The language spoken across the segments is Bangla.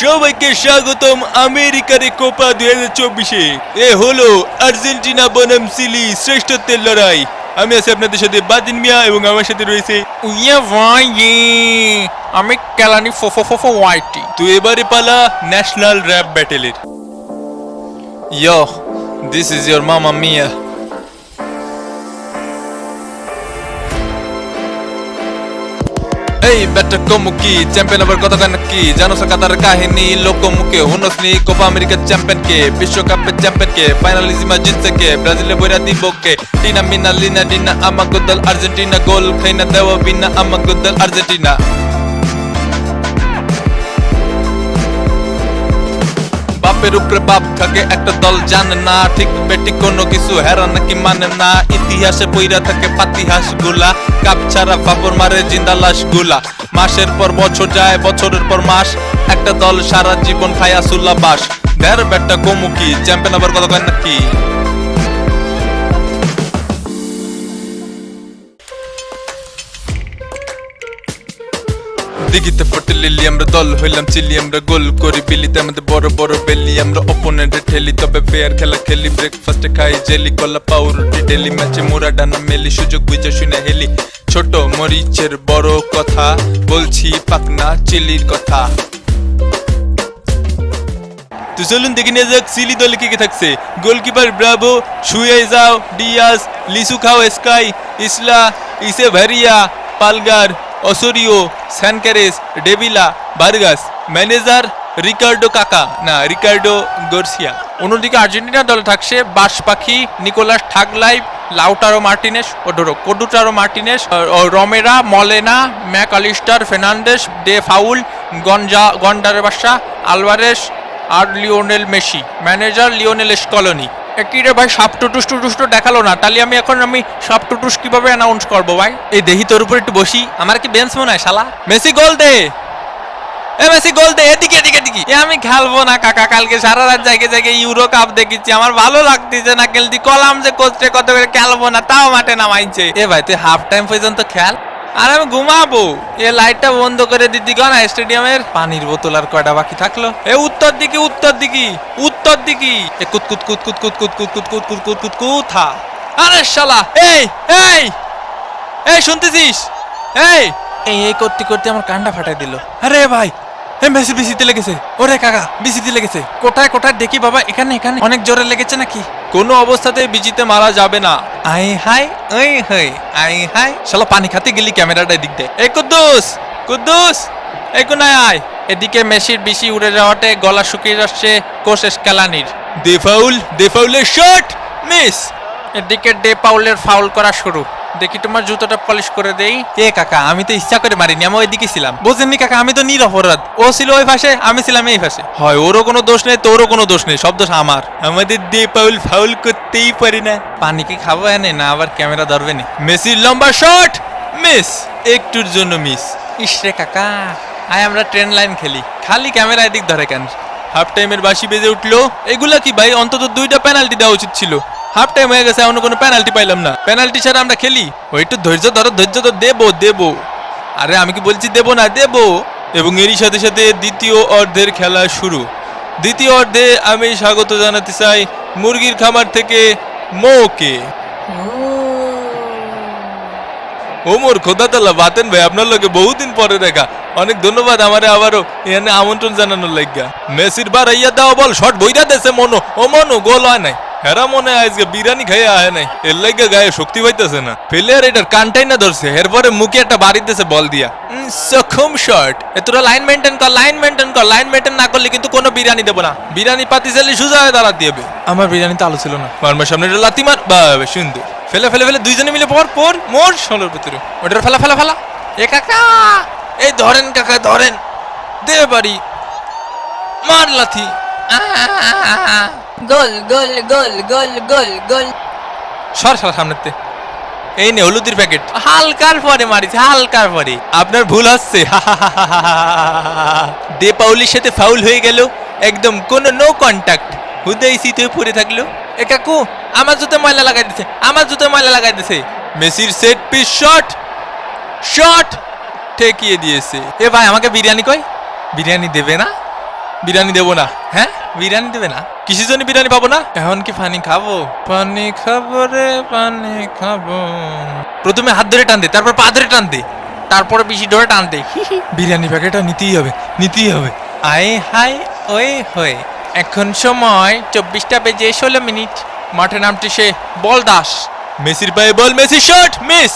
সবাইকে স্বাগতম আমেরিকার কোপা দুই হাজার চব্বিশে। এ হলো আর্জেন্টিনা বনাম সিলি শ্রেষ্ঠত্বের লড়াই। আমি আছি আপনাদের সাথে বাদিন মিয়া এবং আমার সাথে রয়েছে ইয়ে ভাই ইয়ে। আমি কেলানি ফোফো ফোফো ওয়াইটি। তো এবারে পালা ন্যাশনাল র্যাপ ব্যাটেলের। ইয়ো দিস ইজ ইয়োর মামা মিয়া এই ব্যাটটা কমুকি চ্যাম্পিয়ন হবার কথা কেন কি? জানো সে কাতার কাহিনী? লোকমুখে হুনসনি। কোপা আমেরিকার চ্যাম্পিয়ন কে? বিশ্বকাপের চ্যাম্পিয়ন কে? ফাইনালিজিমা জিতছে কে? ব্রাজিলে বইরা দিব কে? টিনা মিনা, লিনা ডিনা, আমাগো দল আর্জেন্টিনা, গোল খাইনা, দেওয়া বিনা, আমাগো দল আর্জেন্টিনা। বাপের উপরে বাপ থাকে একটা দল, জানে না ঠিক বেটি কোনো কিছু হেরা নাকি মানে না। ইতিহাসে বইরা থাকে পাতিহাসগুলা কাপ ছাড়া বাবর মারে জিন্দা লাশগুলা মাসের পর বছর যায়, বছরের পর মাস, একটা দল সারা জীবন খায়া সুল্লা বাস। দের বেটা কমুকি চ্যাম্পিয়ন আবার কত কয় নাকি? দিঘিতে লিলি আমরা দল হইলাম, চিলি আমরা গোল করি বিলিতে। আমাদের বড় বড় বেলি, আমরা অপোনেন্টে ঠেলি। তবে ফেয়ার খেলা খেলি ব্রেকফাস্টে খাই জেলি কলা, পাউরুটি ডেলি ম্যাচে মোরা ডানা মেলি, সুযোগ বুঝে শুনে হেলি। ছোট মরিচের বড় কথা বলছি, পাকনা চিলির কথা। তো চলুন দেখে নিয়ে যাক, চিলি দলে কে কে থাকছে। গোলকিপার ব্রাভো, শুয়ে যাও ডিয়াস লিসু খাও, স্কাই, ইসলা ইসে ভেরিয়া পালগার। Osorio স্যানকারেস Davila Vargas manager Ricardo Kaka না রিকার্ডো গর্সিয়া অন্যদিকে আর্জেন্টিনা দলে থাকছে বাস পাখি নিকোলাস ঠাগলাই লাউটারো মার্টিনেস ও ওডোরো কোডুটারো Martinez Romero, Molina Mac Allister Fernandez De Paul, গঞ্জা গন্ডারে বাসা আলভারেস আর Lionel Messi. Manager Lionel Scaloni কি রে ভাই, সাপ টুটুস টুটুস তো দেখাল না। তাহলে আমি এখন আমি সাপ টুটুস কীভাবে অ্যানাউন্স করব ভাই? এই দেহি তোর উপর একটু বসি। আমার কি বেঞ্চ মনে হয়, শালা? মেসি গোল দে! এ মেসি গোল দে, এদিকে এদিকে এদিকে। এ আমি খেলব না, কাকা, কালকে সারা রাত জায়গায় জায়গায় ইউরো কাপ দেখেছি। আমার ভালো লাগতেছে না, খেলতি। কলাম যে কোচটে কত করে খেলব না, তাও মাঠে নামাইছে। এ ভাই, তুই হাফ টাইম পর্যন্ত খেল। আর আমি ঘুমাবো এ লাইটটা বন্ধ করে দিদি না স্টেডিয়ামের পানির বোতল আর কয়টা বাকি থাকল এ উত্তর দিকে উত্তর দিকে উত্তর দিকে এ কুত কুত কুত কুত কুত কুত কুত কুত কুত কুত কুত কুত কুথা আরে শালা এই এই এই শুনতেছিস এই এই এই করতে করতে আমার কান্ডা ফাটাই দিল আরে ভাই এ মেসি বিসিতে লেগেছে ওরে কাকা বিসিতে লেগেছে কোথায় কোথায় দেখি বাবা এখানে এখানে অনেক জোরে লেগেছে নাকি কোনো অবস্থাতে বিজিতে মারা যাবে না আই হাই, ওই হাই, আই হাই। শালা পানি খাতে গেলি ক্যামেরাটা এদিক দে এই কুদ্দুস কুদ্দুস, এই কোনায় আয়। এদিকে মেসির বেশি উড়ে যাওয়াতে গলা শুকিয়ে যাচ্ছে কোচ এসকালানির দে ফাউল, দে ফাউলের শট, মিস। এদিকে ডে পাউলের ফাউল করা শুরু। দেখি তোমার জুতোটা পলিশ করে দেই। এ কাকা? আমি তো ইচ্ছা করে মারিনি আমি ওইদিকে ছিলাম। বুঝেননি কাকা আমি তো নিরপরাধ। ও ছিল ওই পাশে আমি ছিলাম এই পাশে। হয় ওরও কোনো দোষ নেই তোরও কোনো দোষ নেই সব দোষ আমার। আমাদের দে পাউল ফাউল করতেই পারি না। পানি কি খাব এনে না আবার ক্যামেরা ধরবে নি? মেসির লম্বা শট! মিস একটুর জন্য মিস। ইসরে কাকা আয় আমরা ট্রেন লাইন খেলি। খালি ক্যামেরা এদিক ধরে কেন? হাফ টাইমের বাসি বেজে উঠল। এগুলা কি ভাই অন্তত দুইটা পেনাল্টি দেওয়া উচিত ছিল। হাফ টাইম হয়ে গেছে, এখনও কোনো পেনাল্টি পাইলাম না। পেনাল্টি ছাড়া আমরা খেলি। ওই একটু ধৈর্য ধরো, ধৈর্য তো দেবো দেবো। আরে আমি কি বলছি, দেবো না, দেবো। এবং এরই সাথে সাথে দ্বিতীয় অর্ধের খেলা শুরু। দ্বিতীয় অর্ধে আমি স্বাগত জানাতে চাই মুরগির খামার থেকে মোকে। ওমর খোদাতাল্লাহ বাতেন ভাই, আপনার লোকে বহুদিন পরে দেখা। অনেক ধন্যবাদ আমারে আবারও এখানে আমন্ত্রণ জানানোর লাগিয়া মেসির বার আইয়া দাও বল, শট বইরা দেছে মনো। ও মনো, গোল হয় নাই। হেরা মনে হয় আজকে বিরিয়ানি খাইয়া আয় নাই। এর লাগিয়া গায়ে শক্তি পাইতেছে না। প্লেয়ার এটার কানটাই না ধরছে। এরপরে মুখে একটা বাড়ি দিতেছে বল দিয়া। সক্ষম শট এ তোরা লাইন মেনটেন কর লাইন মেনটেন কর। লাইন মেনটেন না করলে কিন্তু কোনো বিরিয়ানি দেবো না। বিরিয়ানি পাতি চালি সোজা হয়ে দাঁড়াতে হবে। আমার বিরিয়ানিতে আলু ছিল না। মারমার সামনে একটা লাতি মার। বা সুন্দর ফেলে ফেলে ফেলে দুইজনে মিলে পর পর মোর ষোলোর ভিতরে। ওটার ফেলা ফেলা ফেলা। এ কাকা! এই ধরেন কাকা ধরেন। দে বাড়ি। মার লাথি। গোল গোল গোল গোল গোল গোল। সর সর সামনেতে এই নে, হলুদির প্যাকেট। হালকার পরে মারিছে, হালকার পরে। আপনার ভুল হচ্ছে। দে পাউলির সাথে ফাউল হয়ে গেল। একদম কোনো নো কন্টাক্ট হুদাই শীত হয়ে পড়ে থাকল। এ কাকু, আমার জুতো ময়লা লাগাই দিছে, আমার জুতো ময়লা লাগাই দিছে। মেসির সেট পিস শট শট ঠেকিয়ে দিয়েছে। এ ভাই, আমাকে বিরিয়ানি কই বিরিয়ানি দেবে না? বিরিয়ানি দেবো না। হ্যাঁ? বিরিয়ানি দেবে না? কিসের জন্য বিরিয়ানি পাবো না? এখন কি পানি খাব? পানি খাব রে পানি খাব। প্রথমে হাত ধরে টান দে তারপর পা ধরে টান দে। তারপরে বেশি ধরে টান দে। বিরিয়ানি প্যাকেটটা নিতেই হবে নিতেই হবে। আয় হাই ওই হয়ে। এখন সময় চব্বিশটা বেজে ষোলো মিনিট। মাঠে নামটি সে বল দাস। মেসির পায়ে বল মেসি শট মিস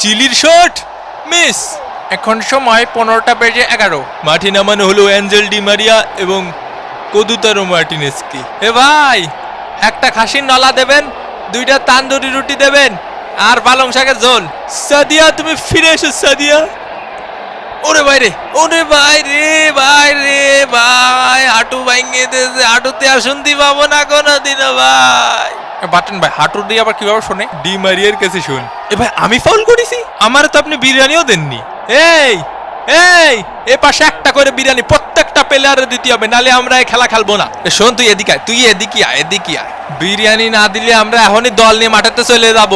চিলির শট মিস এখন সময় পনেরোটা বেজে এগারো। মাঠে নামানো হলো অ্যাঞ্জেল ডি মারিয়া এবং কদুতারো মার্টিনেসকে। এ ভাই একটা খাসির নলা দেবেন দুইটা তান্দুরি রুটি দেবেন আর পালং শাকের ঝোল। সাদিয়া তুমি ফিরে এসো সাদিয়া। ওরে ভাই রে ওরে ভাই রে ভাই রে ভাই হাঁটু ভাঙিয়ে দিয়েছে হাঁটুতে আর শুনতে পাবো না কোনোদিনও ভাই। বাটন ভাই হাঁটু দিয়ে আবার কীভাবে শোনে? ডি মারিয়ার কাছে শুন। এ ভাই আমি ফাউল করেছি? আমার তো আপনি বিরিয়ানিও দেননি। এই এই এ পাশে একটা করে বিরিয়ানি প্রত্যেকটা প্লেয়ারে দিতে হবে নালে আমরা এই খেলা খেলব না। শোন তুই এদিকে আয়, তুই এদিকে আয় এদিকে আয়। বিরিয়ানি না দিলে আমরা এখনই দল নিয়ে মাঠেতে চলে যাব।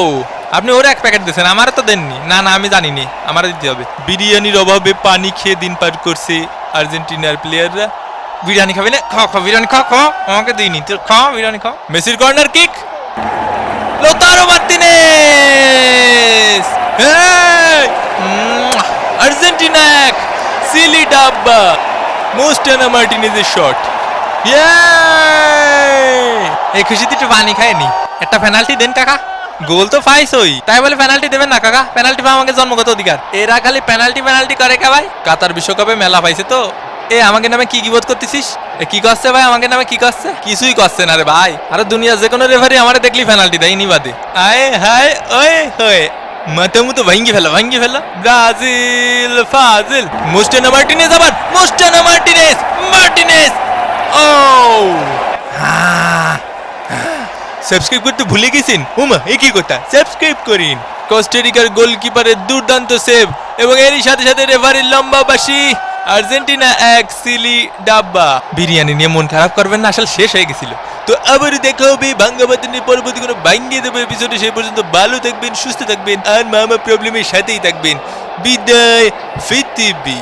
আপনি ওর এক প্যাকেট দিয়েছেন আমার তো দেননি। না না আমি জানিনি আমার দিতে হবে। বিরিয়ানির অভাবে পানি খেয়ে দিন পার করছে আর্জেন্টিনার প্লেয়াররা বিরিয়ানি খাবি না? খাও খাও বিরিয়ানি খাও খাও আমাকে দিইনি। তোর খাও বিরিয়ানি খাও মেসির কর্নার কিক মার্টিনেস এই! মুয়া! আর্জেন্টিনা এক সিলি ডাব্বা মোস্টানা মার্টিনেজের শট এই খুশিতে একটু পানি খায়নি একটা পেনাল্টি দেন কাকা। গোল তো পাইছই তাই বলে পেনাল্টি দেবেন না কাকা। পেনাল্টি পাওয়া আমাকে জন্মগত অধিকার। এরা খালি পেনাল্টি পেনাল্টি করে কা ভাই? কাতার বিশ্বকাপে মেলা পাইছে তো। এ, আমাকে নামে কি গিবোধ করতেছিস? কি করছে ভাই? আমাকে নামে কি করছে? কিছুই করছে না রে ভাই। আরে দুনিয়া যে কোনো রেফারি আমার দেখলি পেনাল্টি দেয় নি বাদে। আয়, হায়, ওই, হয়ে। মাথা মতো ভাঙ্গি ফেলা ভাঙ্গি ফেলা। ব্রাজিল, ফাজিল। মোস্টানা মার্টিনেজ আবার। মোস্টানা মার্টিনেজ মার্টিনেজ। ও। হ্যাঁ। সাবস্ক্রাইব করতে ভুলে গেছেন? উমা একই কথা? সাবস্ক্রাইব করিন। কস্টারিকার গোলকিপারের দুর্দান্ত সেভ এবং এরই সাথে সাথে রেফারির লম্বা বাসি আর্জেন্টিনা এক সিলি ডাব্বা। বিরিয়ানি নিয়ে মন খারাপ করবেন না, আসলে শেষ হয়ে গেছিল। তো আবার দেখা হবে ভাঙ্গাবাতিনি পরবর্তী কোনো ভাঙ্গিয়ে দেবে এপিসোডে সেই পর্যন্ত ভালো থাকবেন, সুস্থ থাকবেন, আর মামা প্রবলেমের সাথেই থাকবেন। বিদায় ফিতিবি